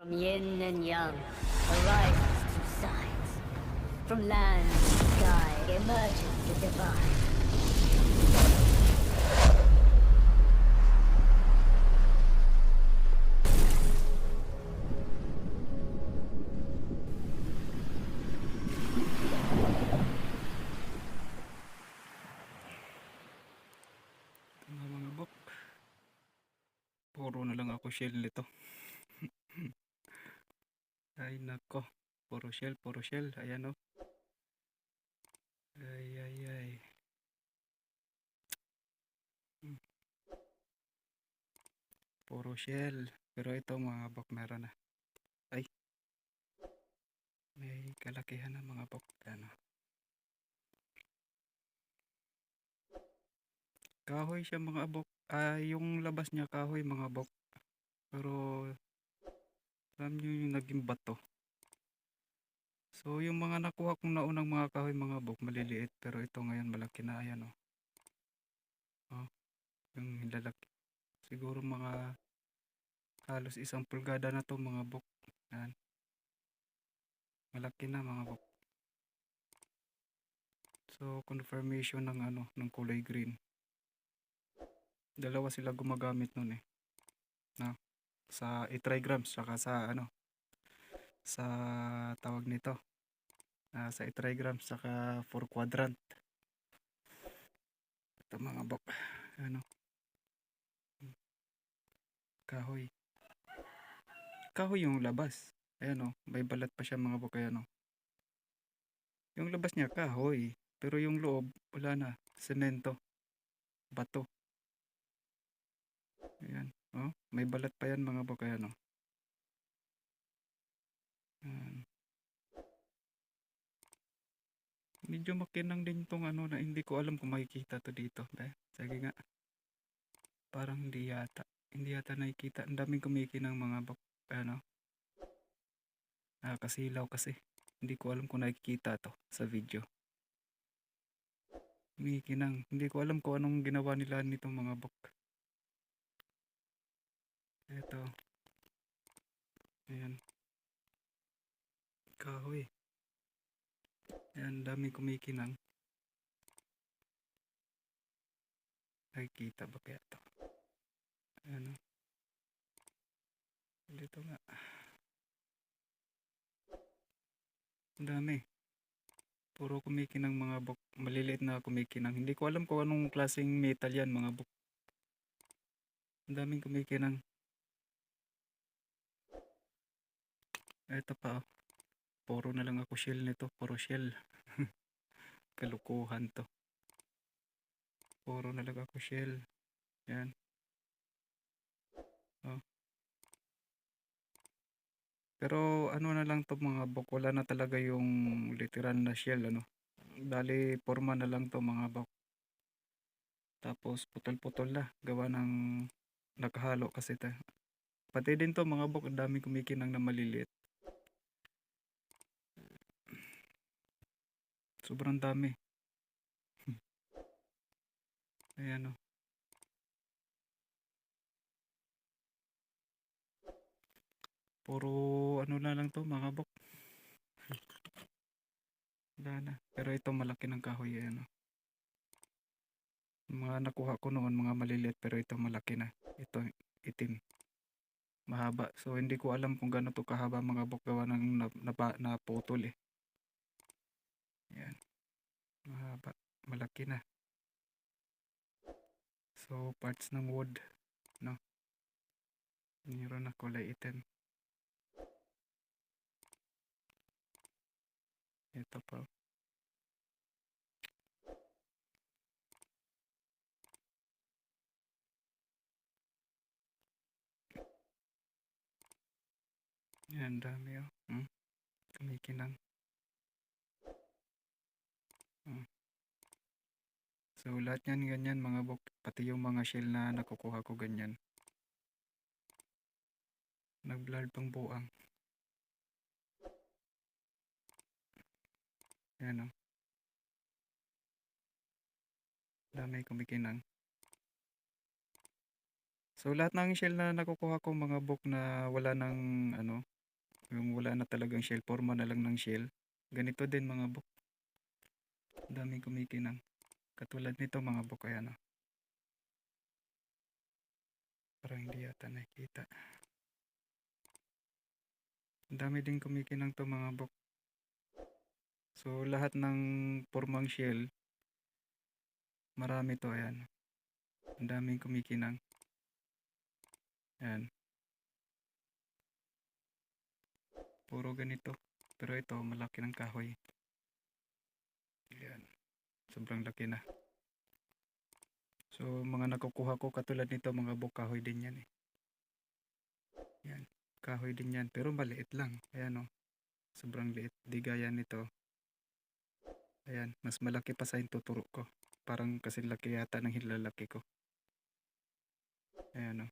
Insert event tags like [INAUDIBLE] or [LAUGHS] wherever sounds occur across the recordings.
From yin and yang arises two sides. From land and sky emerges the divine. Puro na lang ako shell nito. Ay nako. Puro shell, puro shell. Ayan o. Ay, ay, ay. Hmm. Puro shell. Pero ito mga bok meron na. Ay. May kalakihan na mga bok. Ano. Kahoy siya mga bok. Ah, yung labas niya kahoy mga bok. Pero alam niyo yung naging bato. So yung mga nakuha kong naunang mga kahoy mga bok maliliit pero ito ngayon malaki na ayan oh. Oh, yung lalaki. Siguro mga halos isang pulgada na to mga bok. Yan. Malaki na mga bok. So confirmation ng ano ng kulay green dalawa sila gumagamit nun eh. Sa 8 trigrams saka sa ano sa tawag nito. Ah, sa 8 trigrams saka 4 quadrant. Ito mga bok. Ano? Kahoy. Kahoy yung labas. Ayan o, may balat pa siya mga bok. Ayan o. Yung labas niya kahoy. Pero yung loob, wala na. Semento. Bato. Ayan. Oh, may balat pa yan mga bok. Ayan oh. Ayan. Medyo makinang din tong ano na hindi ko alam kung makikita to dito. Be, sige nga. Parang hindi yata. Hindi yata nakikita. Ang daming kumikinang mga bok. Ano? Ah, kasilaw kasi. Hindi ko alam kung nakikita to sa video. Kumikinang. Hindi ko alam kung anong ginawa nila nitong mga bok. Ito. Ayan. Kahoy. Ayan, dami kumikinang. Nakikita ba kaya ito? Ayan o. Dito nga. Ang dami. Puro kumikinang mga bok. Maliliit na kumikinang. Hindi ko alam kung anong klaseng metal yan mga bok. Ang daming kumikinang. Ito pa oh. Puro na lang ako shell nito. Puro shell. [LAUGHS] Kalukuhan to. Puro na lang ako shell. Yan. Oh. Pero ano na lang to mga bok. Wala na talaga yung literal na shell ano. Dali forma na lang to mga bok. Tapos putol-putol na. Gawa ng nakahalo kasi ta. Pati din to mga bok. Ang dami kumikinang na maliliit. Sobrang dami. Ayan o. Puro ano na lang to mga bok. Wala na. Pero ito malaki ng kahoy. Ayan o. Mga nakuha ko noon mga maliliit pero ito malaki na. Ito itim. Mahaba. So hindi ko alam kung gaano to kahaba mga bok gawa ng na, na, naputol eh. Ayan. Mahaba. Malaki na. So, parts ng wood. No? Meron na kulay itim. Ito pa. Yan, dami oh. Hmm? Kumikinang. Hmm. So lahat yan ganyan mga bok, pati yung mga shell na nakukuha ko ganyan. Nag-blurred pang buang. Yan o. Dami kumikinang. So lahat ng shell na nakukuha ko mga book na wala ng ano, yung wala na talagang shell, forma na lang ng shell. Ganito din mga book. Daming kumikinang. Katulad nito mga book ayan oh. Parang hindi yata nakikita. Ang dami din kumikinang to mga book. So lahat ng formang shell, marami to ayan. Ang daming kumikinang. Ayan. Puro ganito. Pero ito, malaki ng kahoy. Ayan. Sobrang laki na. So, mga nakukuha ko katulad nito, mga buk kahoy din yan eh. Ayan. Kahoy din yan. Pero maliit lang. Ayan o. Sobrang liit. Di gaya nito. Ayan. Mas malaki pa sa yung tuturo ko. Parang kasi laki yata ng hilalaki ko. Ayan o.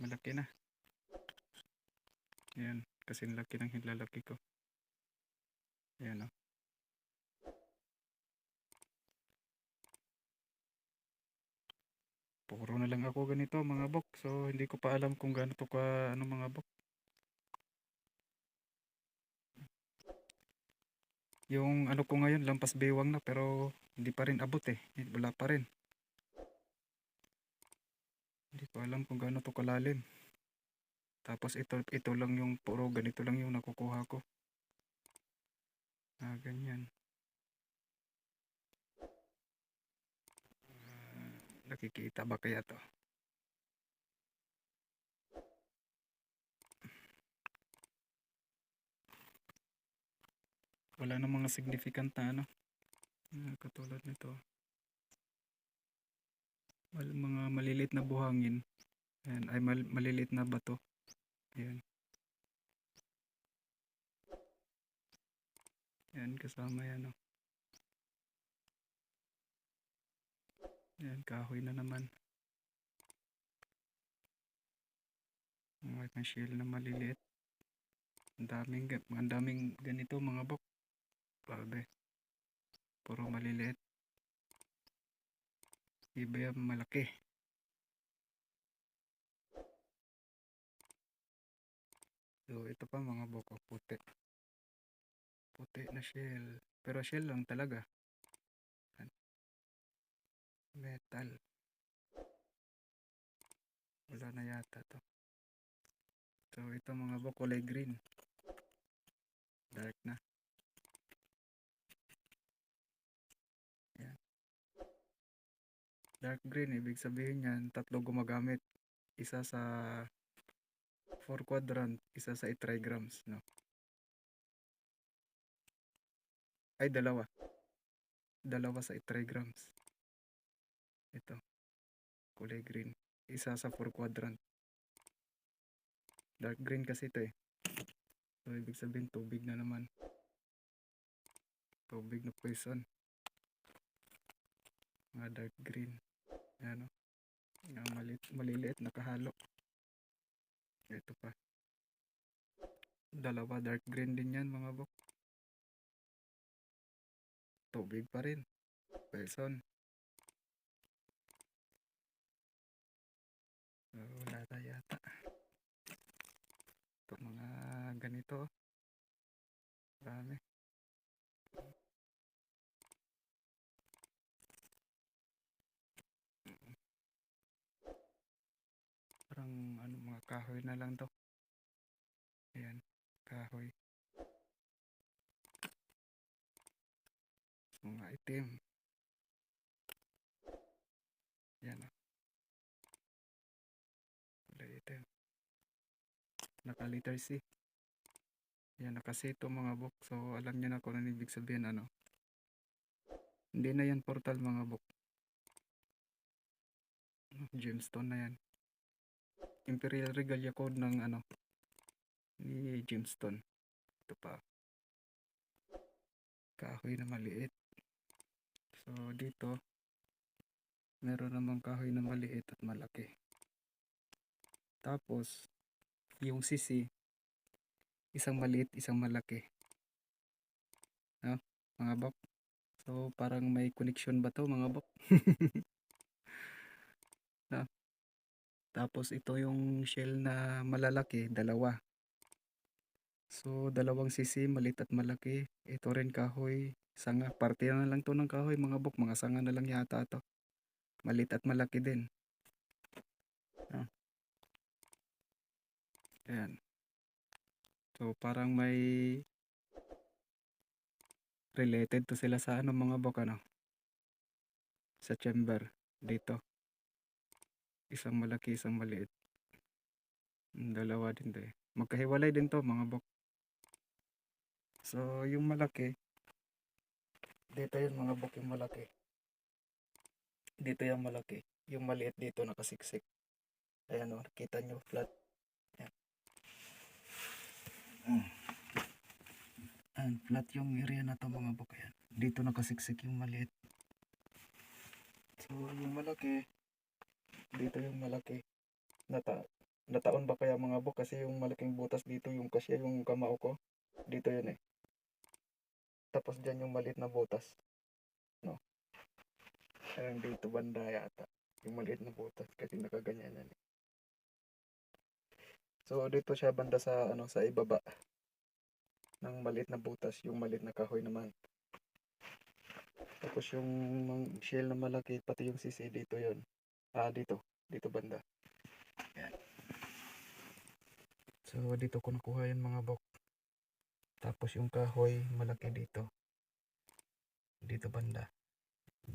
Malaki na. Ayan. Kasi laki ng hilalaki ko. Ayan o. Puro na lang ako ganito mga bok. So hindi ko pa alam kung gaano to ka ano mga bok. Yung ano ko ngayon lampas bewang na pero hindi pa rin abot eh. Wala pa rin. Hindi ko alam kung gaano to kalalim. Tapos ito ito lang yung puro ganito lang yung nakukuha ko. Ah, ganyan. Ah, nakikita ba kaya to? Wala na mga significant na ano. Ah, katulad nito. Wal, mga maliliit na buhangin. Ayan, ay mal, maliliit na bato. Ayan. Ayan, kasama yan, oh. Ayan, kahoy na naman. Mga na shell na maliliit. Ang daming, ang daming ganito mga bok. Grabe. Puro maliliit. Iba yung malaki. So, ito pa mga boko, puti. Puti na shell. Pero shell lang talaga. Metal. Wala na yata to. So, ito mga boko, kulay green. Dark na. Yan. Dark green, ibig sabihin yan, tatlo gumagamit. Isa sa 4 quadrant, isa sa 8 trigrams, no? Ay, dalawa. Dalawa sa 8 trigrams. Ito. Kulay green. Isa sa 4 quadrant. Dark green kasi ito eh. So, ibig sabihin, tubig na naman. Tubig na poison. Mga dark green. Ayan o. Yung maliit, maliliit, nakahalo. Ito pa. Dalawa dark green din yan mga bok. Tubig pa rin. Poison. So, wala na yata. Ito mga ganito. Marami. Parang ano mga kahoy na lang to. Ayan, kahoy. Mga itim. Yan. Kulay. Naka letter C. Yan, nakaseto mga book. So, alam niyo na kung ano ibig sabihin ano. Hindi na yan portal mga book. Gemstone na yan. Imperial Regalia Code ng ano ni Gemstone. Ito pa. Kahoy na maliit. So dito meron namang kahoy na maliit at malaki. Tapos yung sisi isang maliit, isang malaki. No? Mga bak. So, parang may connection ba 'to mga? [LAUGHS] Na tapos ito yung shell na malalaki, dalawa. So, dalawang sisi, maliit at malaki. Ito rin kahoy, sanga. Parte na lang 'to ng kahoy mga bok, mga sanga na lang yata 'to. Maliit at malaki din. Ah. Ayan. So, parang may related to sila sa ano mga bok ano? Sa chamber dito. Isang malaki, isang maliit. Hmm, dalawa din 'to, eh. Magkahiwalay din 'to mga bok. So, yung malaki dito yun mga bok yung malaki. Dito yung malaki. Yung maliit dito nakasiksik. Ayan o, kita nyo flat. Ayan. Hmm. Ayan, flat yung area na to mga bok. Ayan. Dito nakasiksik yung maliit. So, yung malaki, dito yung malaki. Nata nataon ba kaya mga bok kasi yung malaking butas dito yung kasya yung kamao ko. Dito yun eh. Tapos dyan yung maliit na butas. No? Ayan dito banda yata. Yung maliit na butas kasi nakaganyan yan eh. So dito siya banda sa ano sa ibaba ng maliit na butas, yung maliit na kahoy naman. Tapos yung shell na malaki pati yung sisi dito yon. Ah dito, dito banda. Yan. So dito ko nakuha yan mga bok. Tapos yung kahoy malaki dito. Dito banda.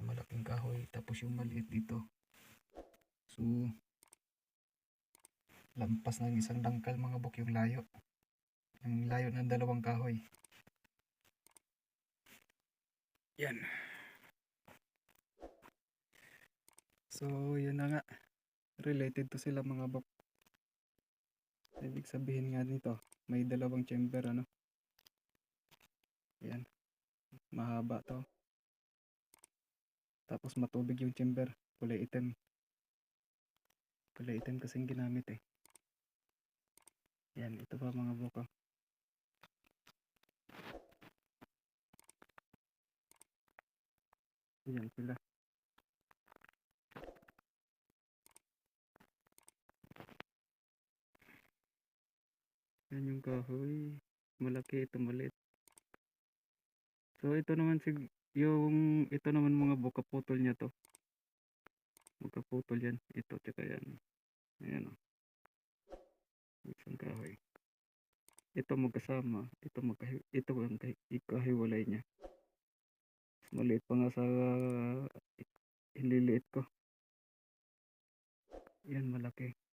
Malaking kahoy tapos yung maliit dito. So lampas ng isang dangkal mga bok yung layo. Yung layo ng dalawang kahoy. Yan. So, yun na nga. Related to sila mga bok. Ibig sabihin nga nito, may dalawang chamber ano. Yan. Mahaba to. Tapos matubig yung chamber. Kulay itim. Kulay itim kasing ginamit eh. Yan, ito pa mga buko. Yan sila. Yan yung kahoy. Malaki ito maliit. So ito naman sig yung ito naman mga buka putol niya to. Magkaputol yan. Ito tsaka yan. Ayan o. Isang kahoy. Ito magkasama. Ito magkahi ito ang kahi- ikahiwalay niya. Maliit pa nga sa hililiit ko. Yan malaki.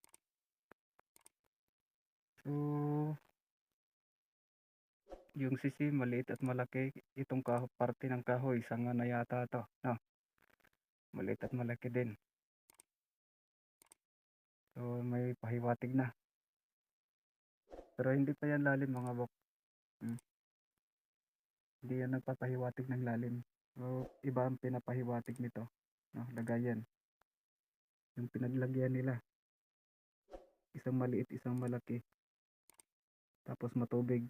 Yung sisi maliit at malaki itong kaho, parte ng kahoy sanga na yata to no? Maliit at malaki din. So may pahiwatig na. Pero hindi pa yan lalim mga bok. Hmm. hindi yan nagpapahiwatig ng lalim. So iba ang pinapahiwatig nito no? Lagayan yung pinaglagyan nila. Isang maliit isang malaki. Tapos matubig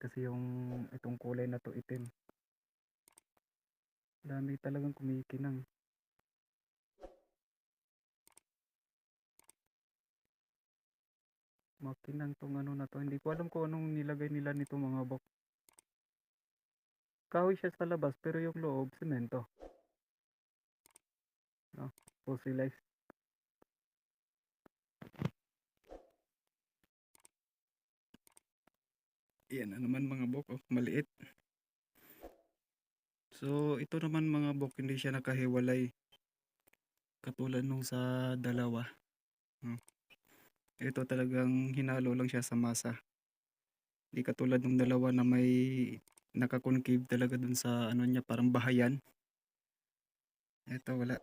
kasi yung itong kulay na to itim. Dami talagang kumikinang. Makinang tong ano na to. Hindi ko alam kung anong nilagay nila nito mga bok. Kahoy siya sa labas pero yung loob semento. No? Fossilized Yan na naman mga bok, oh, maliit. So, ito naman mga bok, hindi siya nakahiwalay. Katulad nung sa dalawa. Hmm. Ito talagang hinalo lang siya sa masa. Hindi katulad nung dalawa na may nakakoncave talaga dun sa ano niya, parang bahayan. Ito wala.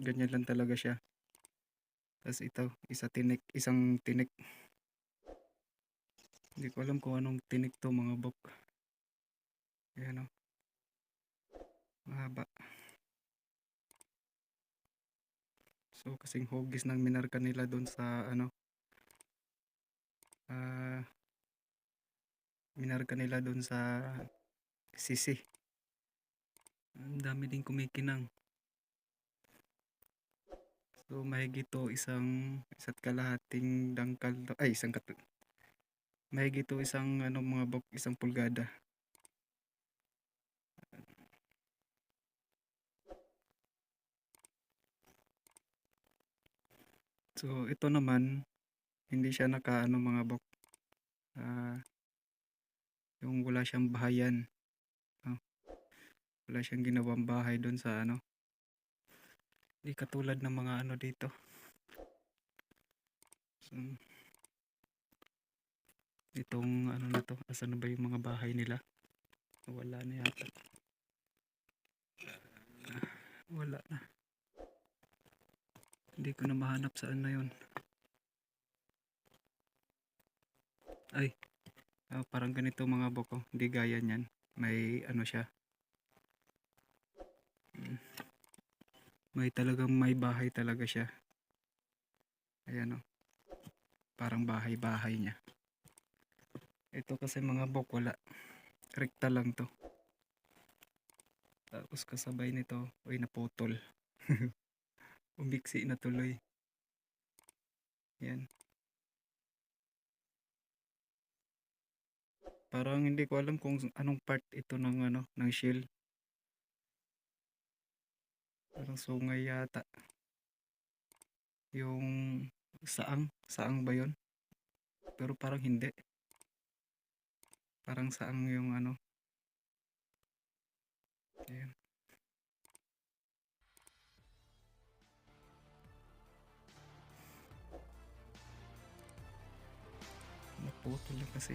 Ganyan lang talaga siya. Tapos ito, isa tinik, isang tinik. Hindi ko alam kung anong tinik to mga bok. Ayan o. Mahaba. So kasing hugis ng minarka nila doon sa ano. Ah minarka nila doon sa sisi. Ang dami din kumikinang. So, mahigit to isang isa't kalahating dangkal ay isang kat mahigit to isang ano mga bok isang pulgada. So, ito naman hindi siya nakaano mga bok ah, yung wala siyang bahayan. Wala siyang ginawang bahay doon sa ano. Hindi katulad ng mga ano dito. So, itong ano na to, asan ba yung mga bahay nila? Wala na yata. Wala na. Hindi ko na mahanap saan na yun. Ay, ah, parang ganito mga boko. Hindi gaya niyan. May ano siya. May talagang may bahay talaga siya. Ayan o. Parang bahay-bahay niya. Ito kasi mga bok wala. Rekta lang to. Tapos kasabay nito, uy naputol. [LAUGHS] Umiksi na tuloy. Yan. Parang hindi ko alam kung anong part ito ng ano, ng shield. Parang sungay yata. Yung saang, saang ba 'yon? Pero parang hindi. Parang saang yung ano. Ayan. Naputol na kasi.